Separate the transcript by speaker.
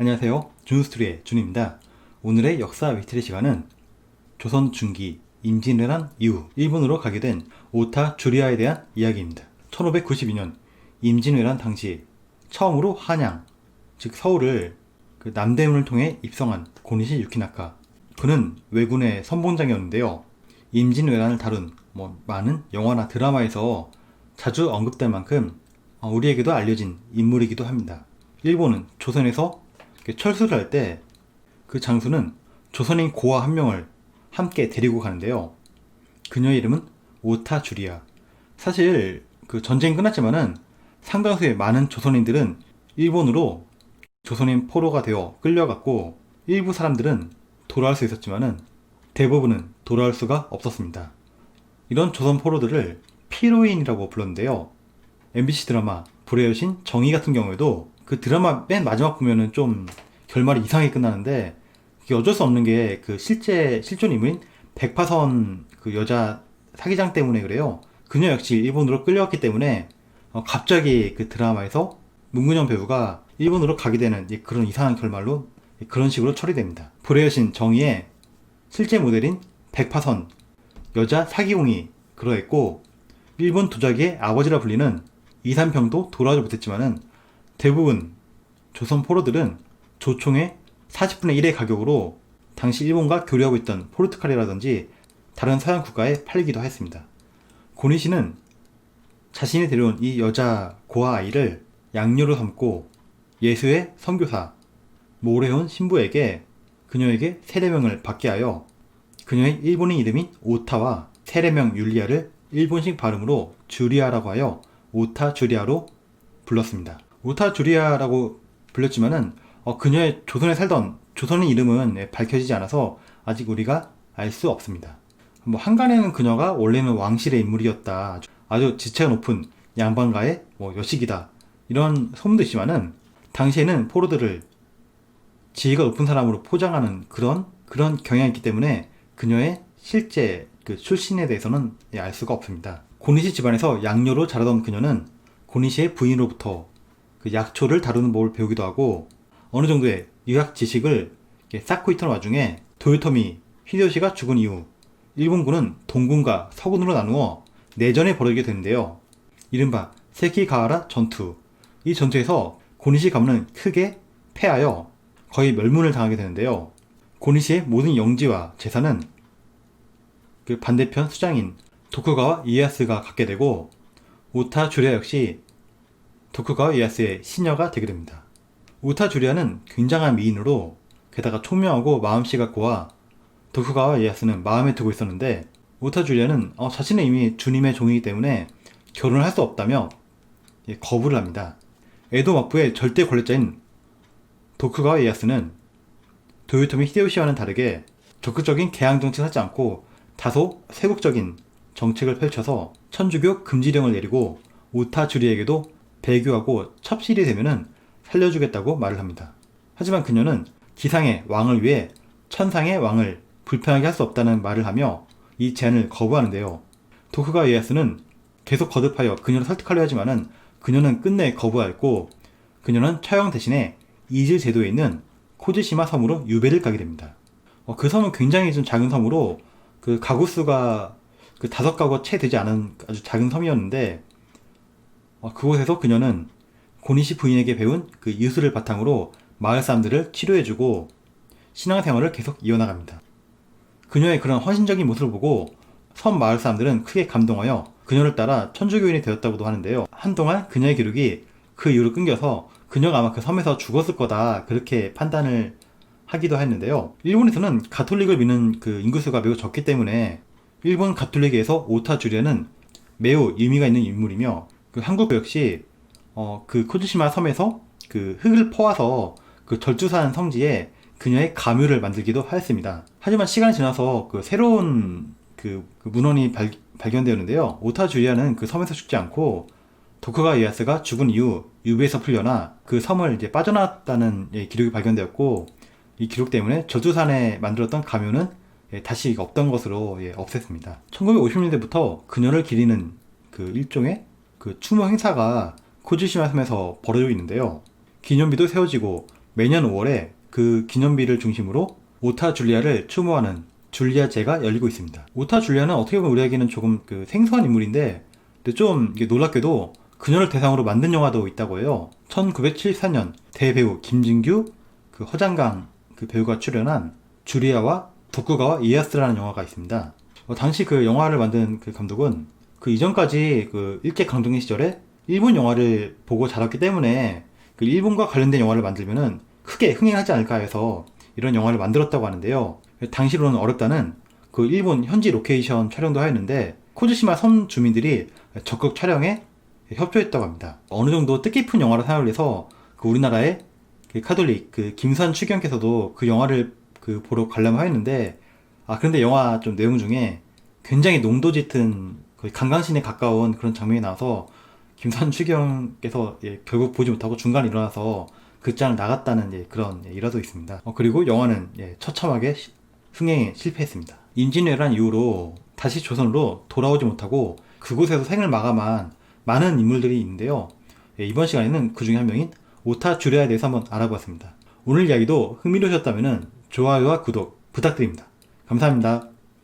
Speaker 1: 안녕하세요. 준스토리의 준입니다. 오늘의 역사 위트리 시간은 조선 중기 임진왜란 이후 일본으로 가게 된 오타 주리아에 대한 이야기입니다. 1592년 임진왜란 당시 처음으로 한양, 즉 서울을 그 남대문을 통해 입성한 고니시 유키나카. 그는 왜군의 선봉장이었는데요. 임진왜란을 다룬 뭐 많은 영화나 드라마에서 자주 언급될 만큼 어, 우리에게도 알려진 인물이기도 합니다. 일본은 조선에서 철수를 할 때 그 장수는 조선인 고아 한 명을 함께 데리고 가는데요. 그녀의 이름은 오타 주리아. 사실 그 전쟁이 끝났지만은 상당수의 많은 조선인들은 일본으로 조선인 포로가 되어 끌려갔고 일부 사람들은 돌아올 수 있었지만은 대부분은 돌아올 수가 없었습니다. 이런 조선 포로들을 피로인이라고 불렀는데요. MBC 드라마 불의 여신 정의 같은 경우에도 그 드라마 맨 마지막 보면은 좀 결말이 이상하게 끝나는데 그게 어쩔 수 없는 게 그 실제 실존 인물인 백파선 그 여자 사기장 때문에 그래요. 그녀 역시 일본으로 끌려왔기 때문에 어, 갑자기 그 드라마에서 문근영 배우가 일본으로 가게 되는 이- 그런 이상한 결말로 그런 식으로 처리됩니다. 불의 여신 정의의 실제 모델인 백파선 여자 사기공이 그러했고 일본 도자기의 아버지라 불리는 이산평도 돌아오지 못했지만은 대부분 조선 포로들은 조총의 40분의 1의 가격으로 당시 일본과 교류하고 있던 포르투갈이라든지 다른 서양 국가에 팔리기도 했습니다. 고니 씨는 자신이 데려온 이 여자 고아 아이를 양녀로 삼고 예수의 선교사 모레온 신부에게 그녀에게 세례명을 받게 하여 그녀의 일본인 이름인 오타와 세례명 율리아를 일본식 발음으로 주리아라고 하여 오타 주리아로 불렀습니다. 오타 주리아라고 불렸지만은 어, 그녀의 조선에 살던 조선인 이름은 예, 밝혀지지 않아서 아직 우리가 알 수 없습니다. 뭐 한간에는 그녀가 원래는 왕실의 인물이었다. 아주 지체가 높은 양반가의 뭐 여식이다. 이런 소문도 있지만은 당시에는 포로들을 지위가 높은 사람으로 포장하는 그런 그런 경향이 있기 때문에 그녀의 실제 그 출신에 대해서는 예, 알 수가 없습니다. 고니시 집안에서 양녀로 자라던 그녀는 고니시의 부인으로부터 그 약초를 다루는 법을 배우기도 하고 어느 정도의 유학 지식을 쌓고 있던 와중에 도요토미 히데요시가 죽은 이후 일본군은 동군과 서군으로 나누어 내전을 벌이게 되는데요. 이른바 세키가하라 전투. 이 전투에서 고니시 가문은 크게 패하여 거의 멸문을 당하게 되는데요. 고니시의 모든 영지와 재산은 그 반대편 수장인 도쿠가와 이에야스가 갖게 되고 오타 주리아 역시 도쿠가와 이에야스의 시녀가 되게 됩니다. 오타 주리아는 굉장한 미인으로 게다가 총명하고 마음씨가 고와 도쿠가와 이에야스는 마음에 두고 있었는데 오타 주리아는 어, 자신은 이미 주님의 종이기 때문에 결혼을 할 수 없다며 예, 거부를 합니다. 에도 막부의 절대 권력자인 도쿠가와 이에야스는 도요토미 히데요시와는 다르게 적극적인 개항 정책을 하지 않고 다소 세국적인 정책을 펼쳐서 천주교 금지령을 내리고 오타 주리에게도 배교하고 첩실이 되면은 살려주겠다고 말을 합니다. 하지만 그녀는 기상의 왕을 위해 천상의 왕을 불편하게 할 수 없다는 말을 하며 이 제안을 거부하는데요. 도쿠가 이에야스는 계속 거듭하여 그녀를 설득하려 하지만은 그녀는 끝내 거부하였고 그녀는 처형 대신에 이즈 제도에 있는 코지시마 섬으로 유배를 가게 됩니다. 어, 그 섬은 굉장히 좀 작은 섬으로 그 가구 수가 그 다섯 가구가 채 되지 않은 아주 작은 섬이었는데 어, 그곳에서 그녀는 고니시 부인에게 배운 그 유술을 바탕으로 마을 사람들을 치료해주고 신앙생활을 계속 이어나갑니다. 그녀의 그런 헌신적인 모습을 보고 섬 마을 사람들은 크게 감동하여 그녀를 따라 천주교인이 되었다고도 하는데요. 한동안 그녀의 기록이 그 이후로 끊겨서 그녀가 아마 그 섬에서 죽었을 거다 그렇게 판단을 하기도 했는데요. 일본에서는 가톨릭을 믿는 그 인구수가 매우 적기 때문에 일본 가톨릭에서 오타 주리아는 매우 의미가 있는 인물이며 그 한국 역시 어, 그 코즈시마 섬에서 그 흙을 퍼와서 그 절주산 성지에 그녀의 가묘를 만들기도 하였습니다. 하지만 시간이 지나서 그 새로운 그, 그 문헌이 발, 발견되었는데요. 오타 주리아는 그 섬에서 죽지 않고 도쿠가 이에야스가 죽은 이후 유배에서 풀려나 그 섬을 이제 빠져나왔다는 예, 기록이 발견되었고 이 기록 때문에 저주산에 만들었던 가묘는 예, 다시 없던 것으로 예, 없앴습니다. 1950년대부터 그녀를 기리는 그 일종의 그 추모 행사가 코지시마 섬에서 벌어지고 있는데요. 기념비도 세워지고 매년 5월에 그 기념비를 중심으로 오타 줄리아를 추모하는 줄리아제가 열리고 있습니다. 오타 줄리아는 어떻게 보면 우리에게는 조금 그 생소한 인물인데 근데 좀 놀랍게도 그녀를 대상으로 만든 영화도 있다고 해요. 1974년 대배우 김진규, 그 허장강 그 배우가 출연한 주리아와 독구가와 이에야스라는 영화가 있습니다. 어, 당시 그 영화를 만든 그 감독은 그 이전까지 그 일제 강점기 시절에 일본 영화를 보고 자랐기 때문에 그 일본과 관련된 영화를 만들면은 크게 흥행하지 않을까 해서 이런 영화를 만들었다고 하는데요. 당시로는 어렵다는 그 일본 현지 로케이션 촬영도 하였는데 코즈시마 섬 주민들이 적극 촬영에 협조했다고 합니다. 어느 정도 뜻깊은 영화로 사용을 해서 그 우리나라의 그 카톨릭 그 김수환 추경께서도 그 영화를 그 보러 가려고 하였는데 아 그런데 영화 좀 내용 중에 굉장히 농도 짙은 거의 강강신에 가까운 그런 장면이 나와서 김수환 추경께서 예, 결국 보지 못하고 중간에 일어나서 극장을 나갔다는 예, 그런 예, 일화도 있습니다. 어, 그리고 영화는 예, 처참하게 시- 흥행에 실패했습니다. 임진왜란 이후로 다시 조선으로 돌아오지 못하고 그곳에서 생을 마감한 많은 인물들이 있는데요. 예, 이번 시간에는 그 중에 한 명인 오타 주레아에 대해서 한번 알아보았습니다. 오늘 이야기도 흥미로우셨다면 좋아요와 구독 부탁드립니다. 감사합니다.